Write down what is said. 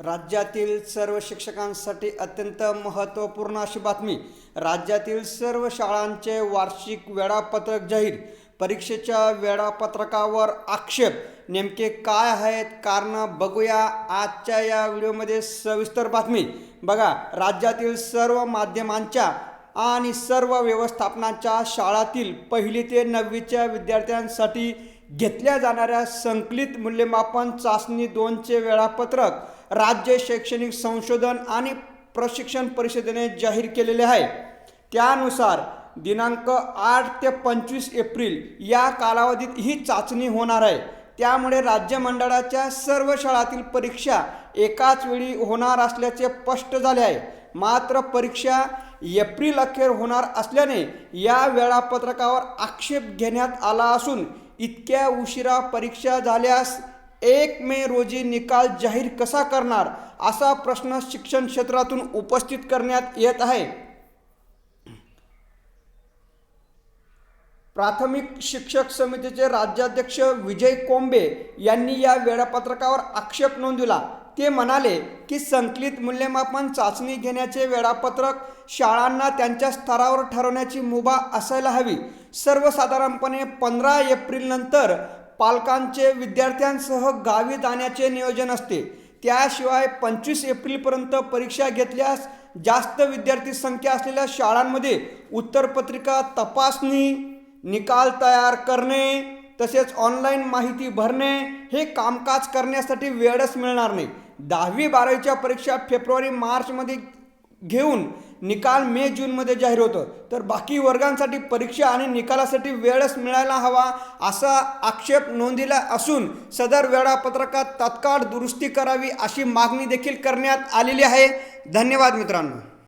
राज्यातील सर्व शिक्षकांसाठी अत्यंत महत्त्वपूर्ण अशी बातमी. राज्यातील सर्व शाळांचे वार्षिक वेळापत्रक जाहीर. परीक्षेच्या वेळापत्रकावर आक्षेप. नेमके काय आहेत कारणं बघूया आजच्या या व्हिडिओमध्ये सविस्तर बातमी. बघा राज्यातील सर्व माध्यमांच्या आणि सर्व व्यवस्थापनाच्या शाळातील पहिली ते नववीच्या विद्यार्थ्यांसाठी घेतल्या जाणाऱ्या संकलित मूल्यमापन चाचणी दोनचे वेळापत्रक राज्य शैक्षणिक संशोधन आणि प्रशिक्षण परिषदेने जाहीर केलेले आहे. त्यानुसार दिनांक आठ ते पंचवीस एप्रिल या कालावधीत ही चाचणी होणार आहे. त्यामुळे राज्य मंडळाच्या सर्व शाळातील परीक्षा एकाच वेळी होणार असल्याचे स्पष्ट झाले आहे. मात्र परीक्षा एप्रिल अखेर होणार असल्याने या वेळापत्रकावर आक्षेप घेण्यात आला असून इतक्या उशिरा परीक्षा झाल्यास एक मे रोजी निकाल जाहीर कसा करणार असा प्रश्न शिक्षण क्षेत्रातून उपस्थित करण्यात येत आहे. प्राथमिक शिक्षक समितीचे राज्याध्यक्ष विजय कोंबे यांनी या वेळापत्रकावर आक्षेप नोंदविला. ते म्हणाले की संकलित मूल्यमापन चाचणी घेण्याचे वेळापत्रक शाळांना त्यांच्या स्तरावर ठरवण्याची मुभा असायला हवी. सर्वसाधारणपणे पंधरा एप्रिलनंतर पालकांचे विद्यार्थ्यांसह गावी जाण्याचे नियोजन असते. त्याशिवाय पंचवीस एप्रिलपर्यंत परीक्षा घेतल्यास जास्त विद्यार्थी संख्या असलेल्या शाळांमध्ये उत्तरपत्रिका तपासणी निकाल तयार करणे तसेच ऑनलाईन माहिती भरणे हे कामकाज करण्यासाठी वेळच मिळणार नाही. दहावी बारावीच्या परीक्षा फेब्रुवारी मार्चमध्ये घेऊन निकाल मे जूनमध्ये जाहीर होतं. तर बाकी वर्गांसाठी परीक्षा आणि निकालासाठी वेळच मिळायला हवा असा आक्षेप नोंदीला असून सदर वेळापत्रकात तत्काळ दुरुस्ती करावी अशी मागणी देखील करण्यात आलेली आहे. धन्यवाद मित्रांनो.